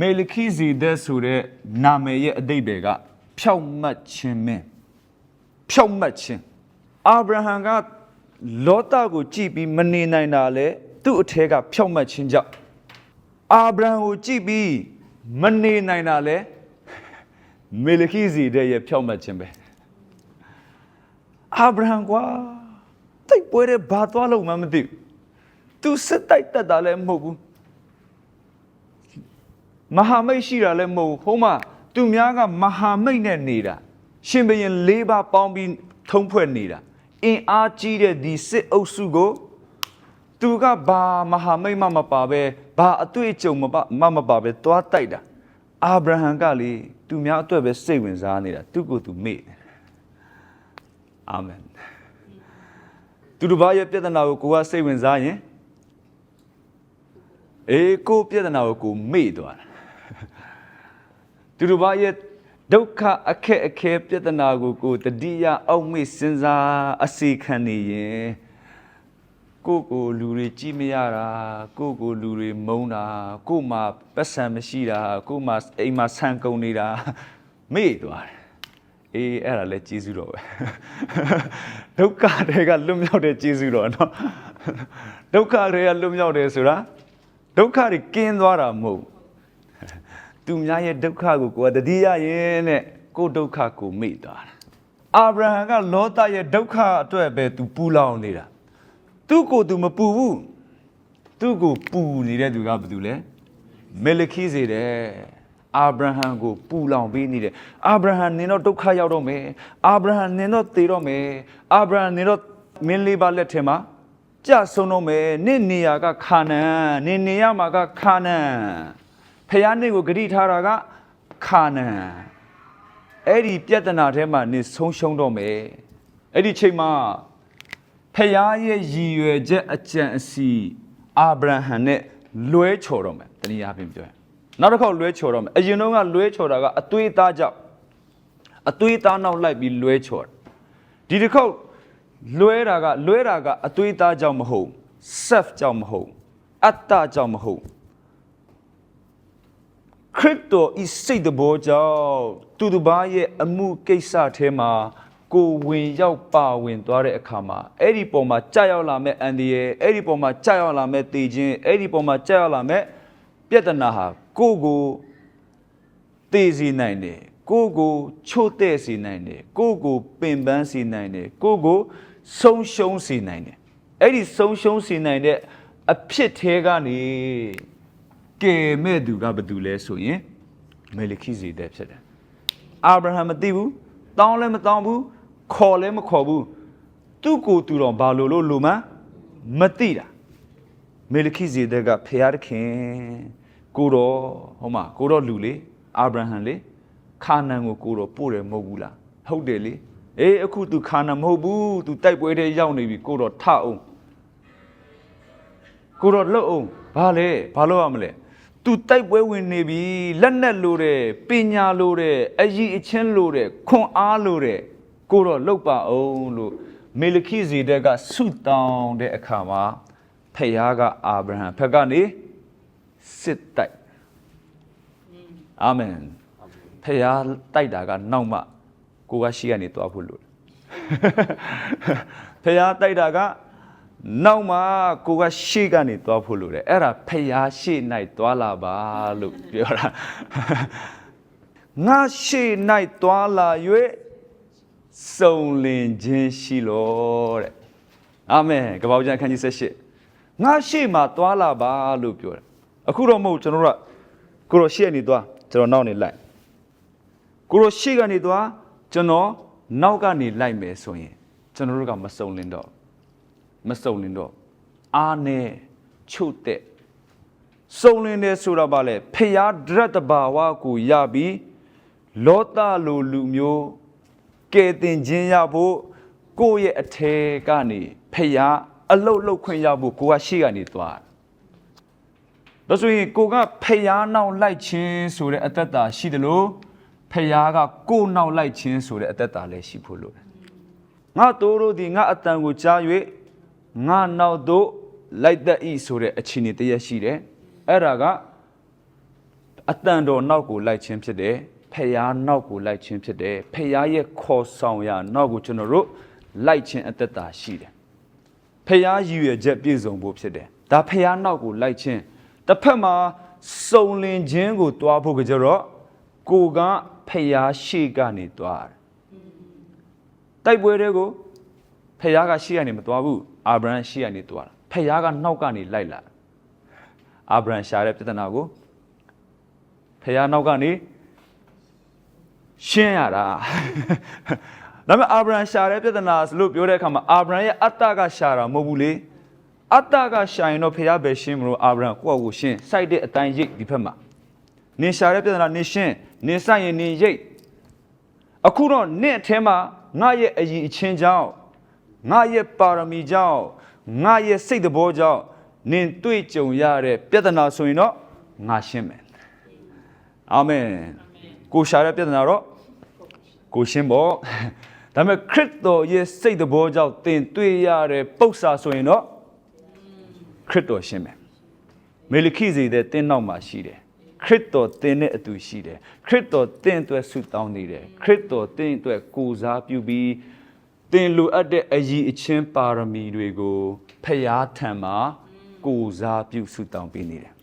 မေလခိဇေဒက်ဆိုတဲ့နာမည်ရဲ့အတိတ်တွေကဖြောက်မှတ်ခြင်းမင်းဖြောက်မှတ်ခြင်းအာဗြဟံကလောတကိုကြည့်ပြီးမနေနိုင်တာလေသူ့အထက်ကဖြောက်မှတ်ခြင်းကြောင့်အာဗြဟံကိုကြည့်ပြီးမနေနိုင်တာလေမေလခိဇေဒက်ရဲ့ဖြောက်မှတ်ခြင်းပဲအာဗြဟံကွာတိတ်ပွဲတဲ့ဘာသွားလို့မှမသိဘူးသူစစ်တိုက်တက်တာလည်းမဟုတ်ဘူး မဟာမိတ်ရှိတာလည်းမဟုတ်ဘူးဟိုမှာသူများကမဟာမိတ်နဲ့နေတာရှင်ဘရင်၄ပါးပေါင်းပြီးထုံးဖွဲ့နေတာအင်အားကြီးတဲ့ဒီစစ်အုပ်စုကိုသူကဘာမဟာမိတ်မှမပါပဲဘာအတွေ့အကြုံမပါမမပါပဲသွားတိုက်တာအာဗြဟံကလေသူများအတွက်ပဲစိတ်ဝင်စားနေတာသူကိုယ်သူမေ့တယ်အာမင်သူတို့ဘာရဲ့ပြဿနာကိုကိုကစိတ်ဝင်စားရင်အေးကိုပြဿနာကိုကိုမေ့သွားတာ သူတို့ဘာရဲ့ဒုက္ခအခက်အခဲပြဿနာကိုကိုတတိယအောက်မေ့စဉ်းစားအစီခံနေရင်ကိုကိုလူတွေကြည့်မရတာကိုကိုလူတွေမုန်းတာကိုမှပတ်စံမရှိတာကိုမှအိမ်မှာဆန်ကုန်နေတာမေ့သွားတယ်အေးအဲ့ဒါလည်းကျေးဇူးတော်ပဲဒုက္ခတွေကလွတ်မြောက်တဲ့ကျေးဇူးတော်နော်ဒုက္ခတွေကလွတ်မြောက်တယ်ဆိုတာဒုက္ခတွေကင်းသွားတာမဟုတ်ဘူး သူများရဲ့ဒုက္ခကိုကိုယ်ကတတိယရင်နဲ့ကိုယ်ဒုက္ခကိုမေ့သွားတာအာဗြဟံကလောသရဲ့ဒုက္ခအတွက်ပဲသူပူလောင်နေတာသူ့ကိုယ်သူမပူဘူးသူ့ကိုပူနေတဲ့သူကဘာတူလဲမေလခိစေတယ်အာဗြဟံကိုပူလောင်ပေးနေတယ်အာဗြဟံနင်တော့ဒုက္ခရောက်တော့မယ်အာဗြဟံနင်တော့သေတော့မယ်အာဗြဟံနင်တော့မင်းလေးပါလက်ထဲမှာကြဆုံးတော့မယ်နင့်နေရာကခါနန်နင်နေရမှာကခါနန် ဖះနေ့ကိုဂတိထားတာကခါနန်အဲ့ဒီပြဿနာထဲမှာနေဆုံးရှုံးတော့မယ်အဲ့ဒီချိန်မှာဖះရဲ့ရည်ရွယ်ချက်အကြံအစီအာဗြဟံနဲ့လွဲချော်တော့မယ်တနည်းအားဖြင့်ပြောရင်နောက်တစ်ခေါက်လွဲချော်တော့မယ်အရင်တော့ကလွဲချော်တာကအသွေးသားကြောင့်အသွေးသားနောက်လိုက်ပြီးလွဲချော်တယ်ဒီတစ်ခေါက်လွဲတာကလွဲတာကအသွေးသားကြောင့်မဟုတ် self ကြောင့်မဟုတ်အတ္တကြောင့်မဟုတ် ခရစ်တော်ဤစိတ်တဘောကြောင့်သူတစ်ပါးရဲ့အမှုကိစ္စထဲမှာကိုဝင်ရောက်ပါဝင်သွားတဲ့အခါမှာအဲ့ဒီပုံမှာကြာရောက်လာမဲ့အန်ဒီရဲ့အဲ့ဒီပုံမှာကြာရောက်လာမဲ့တေခြင်းအဲ့ဒီပုံမှာကြာရောက်လာမဲ့ပြဿနာဟာကိုကိုတေစီနိုင်တယ်ကိုကိုချို့တဲ့စီနိုင်တယ်ကိုကိုပင်ပန်းစီနိုင်တယ်ကိုကိုဆုံးရှုံးစီနိုင်တယ်အဲ့ဒီဆုံးရှုံးစီနိုင်တဲ့အဖြစ်သေးကနေ ကယ်မဲ့သူကဘာတူလဲဆိုရင်မေလခိဇေဒက်ဖြစ်တယ်အာဗြဟံမသိဘူးတောင်းလည်းမတောင်းဘူးခေါ်လည်းမခေါ်ဘူးသူ့ကိုယ်သူတော်ဘာလို့လို့လူမမသိတာမေလခိဇေဒက်ကဖျားသခင်ကိုတော်ဟောမှာကိုတော်လူလေအာဗြဟံလေခါနန်ကိုကိုတော်ပို့တယ်မဟုတ်ဘူးလားဟုတ်တယ်လေအေးအခု तू ခါနန်မဟုတ်ဘူး तू တိုက်ပွဲထဲရောက်နေပြီကိုတော်ထအောင်ကိုတော့လှုပ်အောင်ဘာလဲဘာလို့ရမလဲ तू တိုက်ပွဲဝင်နေပြီလက်နဲ့လိုတဲ့ပညာလိုတဲ့အကြီးအချင်းလိုတဲ့ခွန်အားလိုတဲ့ကိုတော့လှုပ်ပါအောင်လို့မေလခိဇေဒက်ကဆုတောင်းတဲ့အခါမှာဖခင်ကအာဗြဟံဖက်ကနေစစ်တိုက်အာမင်ဖခင်တိုက်တာကနောက်မှကိုကရှိကနေတွားဖို့လို့ဖះတိုက်တာက နောက်မှကိုကရှေ့ကနေသွားဖို့လိုတယ်အဲ့ဒါဖះရှေ့၌သွားလာပါလို့ပြောတာငါရှေ့၌သွားလာ၍စုံလင်ခြင်းရှိလို့တဲ့အာမင်ကပ္ပဦးကျမ်းခန်းကြီး78ငါရှေ့မှာသွားလာပါလို့ပြောတယ်အခုတော့မဟုတ်ကျွန်တော်တို့ကကိုတော့ရှေ့ကနေသွားကျွန်တော်နောက်နေလိုက်ကိုရောရှေ့ကနေသွားကျွန်တော်နောက်ကနေလိုက်မယ်ဆိုရင်ကျွန်တော်တို့ကမစုံလင်တော့ မစုံလင်တော့အားနဲ့ချုပ်တဲ့စုံလင်တယ်ဆိုတာပါလေဖျားဒရတ်တဘာဝကိုရပြီးလောတလိုလူမျိုးကဲတင်ခြင်းရဖို့ကိုယ့်ရဲ့အထဲကနေဖျားအလုတ်လုတ်ခွင့်ရဖို့ကိုကရှေ့ကနေသွားတယ်ဒါဆိုရင်ကိုကဖျားနောက်လိုက်ခြင်းဆိုတဲ့အတ္တတာရှိတယ်လို့ဖျားကကိုနောက်လိုက်ခြင်းဆိုတဲ့အတ္တတာလည်းရှိဖို့လိုတယ်ငါတို့တို့ဒီငါအတန်ကိုကြား၍ ငါနောက်သို့လိုက်တတ်ဤဆိုတဲ့အခြေအနေတရက်ရှိတယ်အဲ့ဒါကအတန်တော်နောက်ကိုလိုက်ခြင်းဖြစ်တယ်ဖျားနောက်ကိုလိုက်ခြင်းဖြစ်တယ်ဖျားရဲ့ခေါ်ဆောင်ရာနောက်ကိုကျွန်တော်တို့လိုက်ခြင်းအသက်တာရှိတယ်ဖျားရည်ရွယ်ချက်ပြည့်စုံဖို့ဖြစ်တယ်ဒါဖျားနောက်ကိုလိုက်ခြင်းတစ်ဖက်မှာစုံလင်ခြင်းကိုတွားဖို့ကြတော့ကိုကဖျားရှိကနေတွားတယ်တိုက်ပွဲတွေကိုဖျားကရှိကနေမတွားဘူး အာဗြဟံရှိကနေတွားတာဖျားကနောက်ကနေလိုက်လာအာဗြဟံရှာတဲ့ပြဿနာကိုဖျားနောက်ကနေရှင်းရတာဒါပေမဲ့အာဗြဟံရှာတဲ့ပြဿနာလို့ပြောတဲ့အခါမှာအာဗြဟံရဲ့အတ္တကရှာတာမဟုတ်ဘူးလေအတ္တကရှာရင်တော့ဖျားပဲရှင်းမလို့အာဗြဟံကိုယ့်အကိုရှင်းစိုက်တဲ့အတိုင်းရိတ်ဒီဘက်မှာနင်ရှာတဲ့ပြဿနာနင်ရှင်းနင်စိုက်ရင်နင်ရိတ်အခုတော့နင့်အထဲမှာငါရဲ့အည်အချင်းကြောင့် ငါရဲ့ပါရမီကြောင့်ငါရဲ့စိတ်တဘောကြောင့်နင်တွေ့ကြုံရတဲ့ပြဿနာဆိုရင်တော့ငါရှင်းမယ်အာမင်ကိုရှာတဲ့ပြဿနာတော့ကိုရှင်းပေါ့ဒါပေမဲ့ခရစ်တော်ရဲ့စိတ်တဘောကြောင့်သင်တွေ့ရတဲ့ပု္ပ္ပာဆိုရင်တော့ခရစ်တော်ရှင်းမယ်မေလခိဇေတဲ့တင်းနောက်မှာရှိတယ်ခရစ်တော်တင်းနဲ့အတူရှိတယ်ခရစ်တော်တင်းအတွက်ဆုတောင်းနေတယ်ခရစ်တော်တင်းအတွက်ကိုးစားပြုပြီး တင်လိုအပ်တဲ့အည်အချင်းပါရမီတွေကိုဖျားထံမှာကိုးစားပြုဆုတောင်းပေးနေတယ်